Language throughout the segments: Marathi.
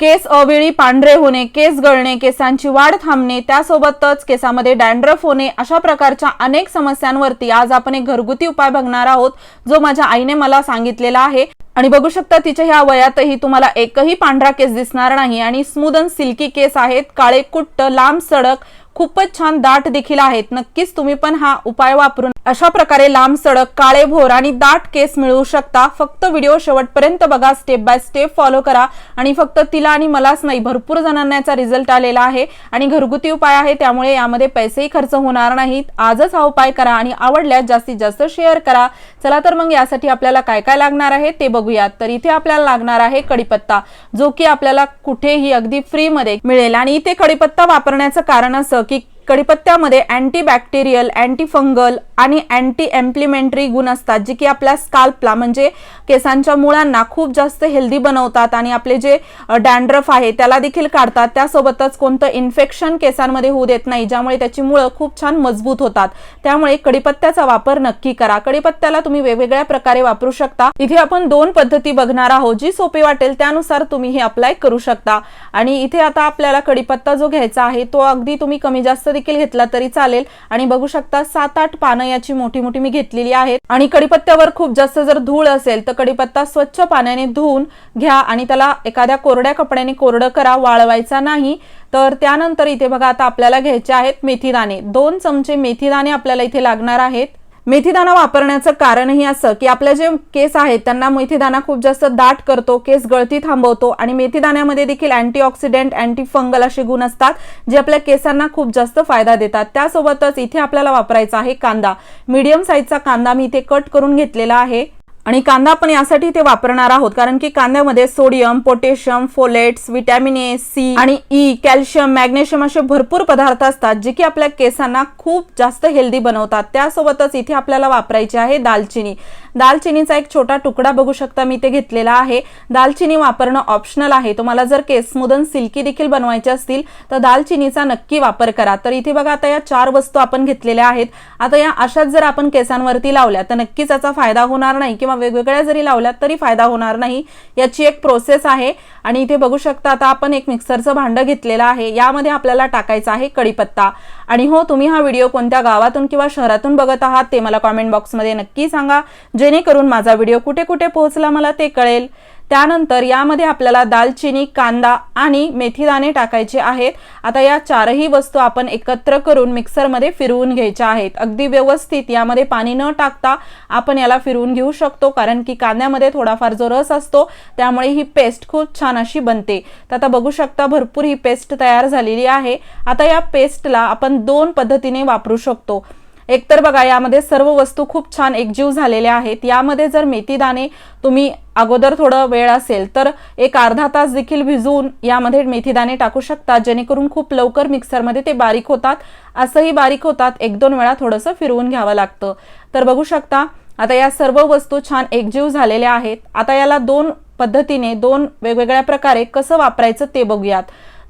केस अवेळी पांढरे होणे केस गळणे केसांची वाढ थांबणे त्यासोबतच केसामध्ये डॅन्ड्रफ होणे अशा प्रकारच्या अनेक समस्यांवरती आज आपण एक घरगुती उपाय बघणार आहोत जो माझ्या आईने मला सांगितलेला आहे. आणि बघू शकता तिच्या ह्या वयातही तुम्हाला एकही पांढरा केस दिसणार नाही आणि स्मूद अँड सिल्की केस आहेत काळे कुट्ट लांब सडक खूपच छान दाट देखील आहेत. नक्कीच तुम्ही पण हा उपाय वापरून अशा प्रकारे लांब सडक काळे भोर आणि दाट केस मिळवू शकता. फक्त व्हिडिओ शेवटपर्यंत बघा स्टेप बाय स्टेप फॉलो करा आणि फक्त तिला आणि मलाच नाही भरपूर जणांना याचा रिझल्ट आलेला आहे आणि घरगुती उपाय आहे त्यामुळे यामध्ये पैसेही खर्च होणार नाहीत. आजच हा उपाय करा आणि आवडल्यास जास्तीत जास्त शेअर करा. चला तर मग यासाठी आपल्याला काय काय लागणार आहे ते बघूयात. तर इथे आपल्याला लागणार आहे कडीपत्ता जो की आपल्याला कुठेही अगदी फ्रीमध्ये मिळेल आणि इथे कडीपत्ता वापरण्याचं कारण असं की कडीपत्त्यामध्ये अँटी बॅक्टेरियल अँटी फंगल आणि अँटी एम्प्लिमेंटरी गुण असतात जे की आपल्या स्काल्पला म्हणजे केसांच्या मुळांना खूप जास्त हेल्दी बनवतात आणि आपले जे डॅन्ड्रफ आहे त्याला देखील काढतात. त्यासोबतच कोणतं इन्फेक्शन केसांमध्ये होऊ देत नाही ज्यामुळे त्याची मुळं खूप छान मजबूत होतात. त्यामुळे कडीपत्त्याचा वापर नक्की करा. कडीपत्त्याला तुम्ही वेगवेगळ्या प्रकारे वापरू शकता. इथे आपण दोन पद्धती बघणार आहोत जी सोपी वाटेल त्यानुसार तुम्ही हे अप्लाय करू शकता. आणि इथे आता आपल्याला कडीपत्ता जो घ्यायचा आहे तो अगदी तुम्ही कमी जास्त देखील घेतला तरी चालेल. आणि बघू शकता सात आठ पानं याची मोठी मोठी मी घेतलेली आहेत. आणि कडीपत्त्यावर खूप जास्त जर धूळ असेल तर कडीपत्ता स्वच्छ पाण्याने धुवून घ्या आणि त्याला एखाद्या कोरड्या कपड्याने कोरडं करा वाळवायचा नाही. तर त्यानंतर इथे बघा आता आपल्याला घ्यायचे आहेत मेथीदाणे. दोन चमचे मेथीदाणे आपल्याला इथे लागणार आहेत. मेथीदाना वापरण्याचं कारणही असं की आपले जे केस आहेत त्यांना मेथीदाना खूप जास्त दाट करतो केस गळती थांबवतो आणि मेथीदाण्यामध्ये देखील अँटीऑक्सिडेंट अँटी फंगल असे गुण असतात जे आपल्या केसांना खूप जास्त फायदा देतात. त्यासोबतच इथे आपल्याला वापरायचा आहे कांदा. मीडियम साईजचा कांदा मी इथे कट करून घेतलेला आहे. आणि कांदा आपण यासाठी ते वापरणार आहोत कारण की कांद्यामध्ये sodium potassium folates vitamin A C आणि ई कॅल्शियम मॅग्नेशियम असे भरपूर पदार्थ असतात जे की आपल्या केसांना खूप जास्त हेल्दी बनवतात. त्यासोबतच इथे आपल्याला वापरायची आहे दालचिनी. दालचिनीचा एक छोटा तुकडा बघू शकता मी ते घेतलेला आहे. दालचिनी वापरणं ऑप्शनल आहे. तुम्हाला जर केस मुदन सिल्की देखील बनवायचे असतील तर दालचिनीचा नक्की वापर करा. तर इथे बघा आता या चार वस्तू आपण घेतलेल्या आहेत. आता या अशाच जर आपण केसांवरती लावल्या तर नक्कीच याचा फायदा होणार नाही किंवा वेगवेगळ्या जरी लावल्यात तरी फायदा होणार नाही. याची एक प्रोसेस आहे. आणि इथे बघू शकता आता आपण एक मिक्सरचं भांडं घेतलेलं आहे. यामध्ये आपल्याला टाकायचा आहे कडीपत्ता आणि हो तुम्ही हा व्हिडिओ कोणत्या गावातून किंवा शहरातून बघत आहात ते मला कॉमेंट बॉक्समध्ये नक्की सांगा. जेणेकरून माझा व्हिडिओ कुठे कुठे पोहोचला मला ते कळेल. त्यानंतर यामध्ये आपल्याला दालचिनी कांदा आणि मेथीदाणे टाकायचे आहेत. आता या चारही वस्तू आपण एकत्र करून मिक्सरमध्ये फिरवून घ्यायच्या आहेत. अगदी व्यवस्थित यामध्ये पाणी न टाकता आपण याला फिरवून घेऊ शकतो कारण की कांद्यामध्ये थोडाफार जो रस असतो त्यामुळे ही पेस्ट खूप छान अशी बनते. तर आता बघू शकता भरपूर ही पेस्ट तयार झालेली आहे. आता या पेस्टला आपण दोन पद्धतीने वापरू शकतो. एकतर बघा यामध्ये सर्व वस्तू खूप छान एकजीव झालेल्या आहेत. यामध्ये जर मेथी दाणे तुम्ही अगोदर थोडं वेळ असेल तर एक अर्धा तास देखील भिजवून यामध्ये मेथीदाणे टाकू शकता जेणेकरून खूप लवकर मिक्सरमध्ये ते बारीक होतात. असंही बारीक होतात एक दोन वेळा थोडंसं फिरवून घ्यावं लागतं. तर बघू शकता आता या सर्व वस्तू छान एकजीव झालेल्या आहेत. आता याला दोन पद्धतीने दोन वेगवेगळ्या प्रकारे कसं वापरायचं ते बघूयात.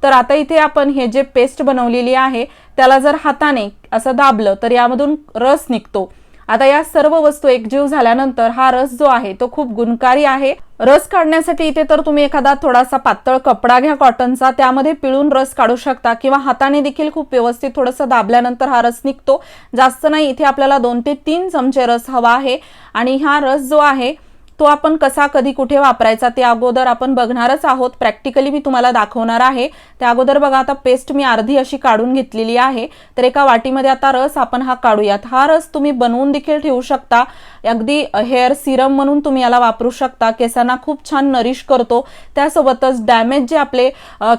तर आता इथे आपण हे जे पेस्ट बनवलेली आहे त्याला जर हाताने असं दाबलं तर यामधून रस निघतो. आता या सर्व वस्तू एकजीव झाल्यानंतर हा रस जो आहे तो खूप गुणकारी आहे. रस काढण्यासाठी इथे तर तुम्ही एखादा थोडासा पातळ कपडा घ्या कॉटनचा त्यामध्ये पिळून रस काढू शकता किंवा हाताने देखील खूप व्यवस्थित थोडंसं दाबल्यानंतर हा रस निघतो. जास्त नाही इथे आपल्याला दोन ते तीन चमचे रस हवा आहे आणि हा रस जो आहे तो आपण कसा कधी कुठे वापरायचा ते अगोदर आपण बघणारच आहोत. प्रॅक्टिकली मी तुम्हाला दाखवणार आहे. त्या अगोदर बघा आता पेस्ट मी अर्धी अशी काढून घेतलेली आहे. तर एका वाटीमध्ये आता रस आपण हा काढूयात. हा रस तुम्ही बनवून देखील ठेवू शकता. अगदी हेअर सिरम म्हणून तुम्ही याला वापरू शकता. केसांना खूप छान नरिश करतो. त्यासोबतच डॅमेज जे आपले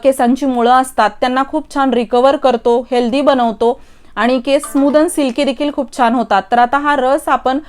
केसांची मुळं असतात त्यांना खूप छान रिकवर करतो हेल्दी बनवतो. आणि केस स्मूद अँड सिल्की देखील खूप छान होतात. तर आता हा रस आपण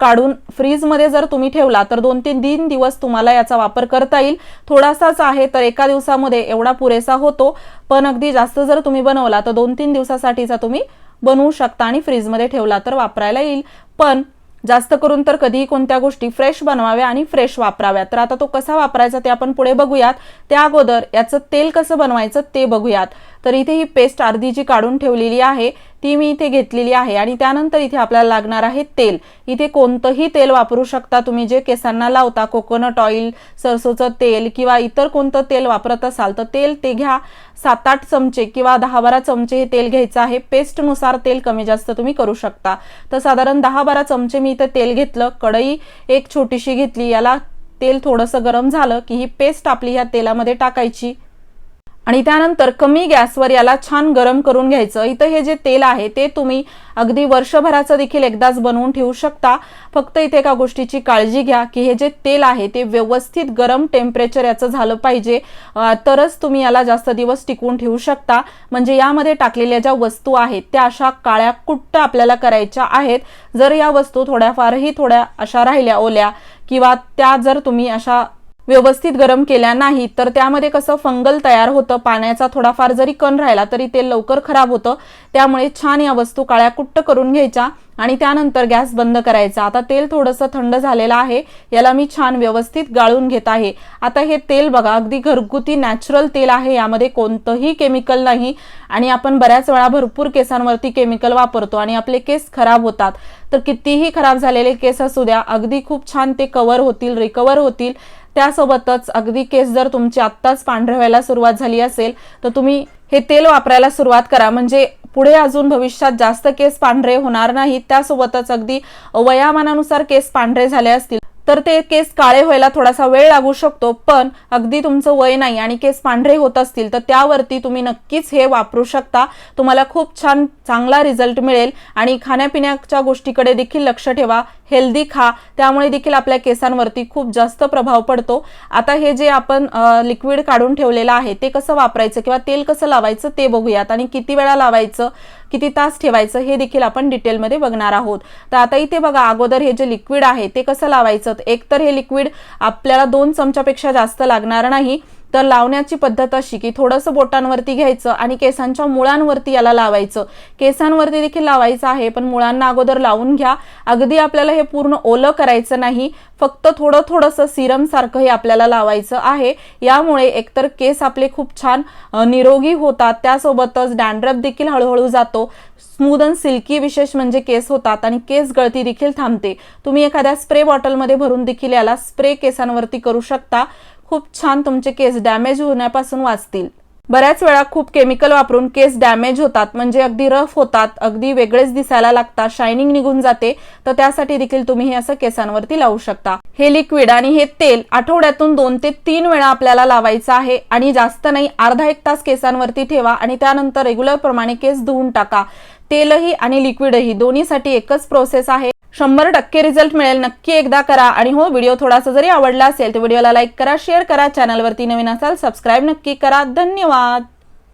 काढून फ्रीजमध्ये जर तुम्ही ठेवला तर दोन तीन तीन दिवस तुम्हाला याचा वापर करता येईल. थोडासाच आहे तर एका दिवसामध्ये एवढा पुरेसा होतो. पण अगदी जास्त जर तुम्ही बनवला तर दोन तीन दिवसासाठीचा तुम्ही बनवू शकता आणि फ्रीजमध्ये ठेवला तर वापरायला येईल. पण जास्त करून तर कधीही कोणत्या गोष्टी फ्रेश बनवाव्या आणि फ्रेश वापराव्या तर आता तो कसा वापरायचा ते आपण पुढे बघूयात. त्या अगोदर याचं तेल कसं बनवायचं ते बघूयात. तर इथे ही पेस्ट अर्धी जी काढून ठेवलेली आहे ती मी इथे घेतलेली आहे आणि त्यानंतर इथे आपल्याला लागणार आहे तेल. इथे कोणतंही तेल वापरू शकता तुम्ही जे केसांना लावता कोकोनट ऑइल सरसोचं तेल किंवा इतर कोणतं तेल वापरत असाल तर तेल ते घ्या. सात आठ चमचे किंवा दहा बारा चमचे हे तेल घ्यायचं आहे. पेस्टनुसार तेल कमी जास्त तुम्ही करू शकता. तर साधारण दहा बारा चमचे मी इथं तेल घेतलं. कढई एक छोटीशी घेतली. याला तेल थोडंसं गरम झालं की ही पेस्ट आपली ह्या तेलामध्ये टाकायची. आणि त्यानंतर कमी गॅसवर याला छान गरम करून घ्यायचं. इथं हे जे तेल आहे ते तुम्ही अगदी वर्षभराचं देखील एकदाच बनवून ठेवू शकता. फक्त इथे एका गोष्टीची काळजी घ्या की हे जे तेल आहे ते व्यवस्थित गरम टेम्परेचर याचं झालं पाहिजे. तरच तुम्ही याला जास्त दिवस टिकवून ठेवू शकता. म्हणजे यामध्ये टाकलेल्या ज्या वस्तू आहेत त्या अशा काळ्या कुट्ट आपल्याला करायच्या आहेत. जर या वस्तू थोड्याफारही थोड्या अशा राहिल्या ओल्या किंवा त्या जर तुम्ही अशा व्यवस्थित गरम केल्या नाही तर त्यामध्ये कसं फंगल तयार होतं पाण्याचा थोडाफार जरी कण राहिला तरी तेल लवकर खराब होतं. त्यामुळे छान या वस्तू काळ्या कुट्ट करून घ्यायच्या आणि त्यानंतर गॅस बंद करायचा. आता तेल थोडंसं थंड झालेलं आहे याला मी छान व्यवस्थित गाळून घेत आहे. आता हे तेल बघा अगदी घरगुती नॅचरल तेल आहे यामध्ये कोणतंही केमिकल नाही. आणि आपण बऱ्याच वेळा भरपूर केसांवरती केमिकल वापरतो आणि आपले केस खराब होतात. तर कितीही खराब झालेले केस असू द्या अगदी खूप छान ते कवर होतील रिकवर होतील. त्यासोबतच अगदी केस जर तुमची आत्ताच पांढऱ्या व्हायला सुरुवात झाली असेल तर तुम्ही हे तेल वापरायला सुरुवात करा. म्हणजे पुढे अजून भविष्यात जास्त केस पांढरे होणार नाहीत. त्यासोबतच अगदी वयामानानुसार केस पांढरे झाले असतील तर ते केस काळे व्हायला थोडासा वेळ लागू शकतो. पण अगदी तुमचं वय नाही आणि केस पांढरे होत असतील तर त्यावरती तुम्ही नक्कीच हे वापरू शकता. तुम्हाला खूप छान चांगला रिझल्ट मिळेल. आणि खाण्यापिण्याच्या गोष्टीकडे देखील लक्ष ठेवा. हेल्दी खा. त्यामुळे देखील आपल्या केसांवरती खूप जास्त प्रभाव पडतो. आता हे जे आपण लिक्विड काढून ठेवलेलं आहे ते कसं वापरायचं किंवा तेल कसं लावायचं ते बघूयात. आणि किती वेळा लावायचं किती तास ठेवायचं हे देखील आपण डिटेलमध्ये बघणार आहोत. तर आता इथे बघा अगोदर हे जे लिक्विड आहे ते कसं लावायचं? एक तर हे लिक्विड आपल्याला दोन चमच्यापेक्षा जास्त लागणार नाही. तर लावण्याची पद्धत अशी की थोडंसं बोटांवरती घ्यायचं आणि केसांच्या मुळांवरती याला लावायचं. केसांवरती देखील लावायचं आहे पण मुळांना अगोदर लावून घ्या. अगदी आपल्याला हे पूर्ण ओलं करायचं नाही. फक्त थोडं थोडंसं सिरम सारखं हे आपल्याला लावायचं आहे. यामुळे एकतर केस आपले खूप छान निरोगी होतात. त्यासोबतच डॅन्ड्रफ देखील हळूहळू जातो. स्मूद अँड सिल्की विशेष म्हणजे केस होतात आणि केस गळती देखील थांबते. तुम्ही एखाद्या स्प्रे बॉटलमध्ये भरून देखील याला स्प्रे केसांवरती करू शकता. खूप छान तुमचे केस डॅमेज होण्यापासून वाचतील. बऱ्याच वेळा खूप केमिकल वापरून केस डॅमेज होतात म्हणजे अगदी रफ होतात अगदी वेगळेच दिसायला लागतात शायनिंग निघून जाते तर त्यासाठी देखील तुम्ही हे असं केसांवरती लावू शकता. हे लिक्विड आणि हे तेल आठवड्यातून दोन ते तीन वेळा आपल्याला लावायचं आहे आणि जास्त नाही अर्धा एक तास केसांवरती ठेवा आणि त्यानंतर रेग्युलर प्रमाणे केस धुवून टाका. तेलही आणि लिक्विडही दोन्हीसाठी एकच प्रोसेस आहे. शंभर टक्के रिझल्ट मिळेल. नक्की एकदा करा. आणि हो व्हिडिओ थोडासा जरी आवडला असेल तर व्हिडिओला लाईक करा शेअर करा. चॅनलवरती नवीन असाल सबस्क्राईब नक्की करा. धन्यवाद.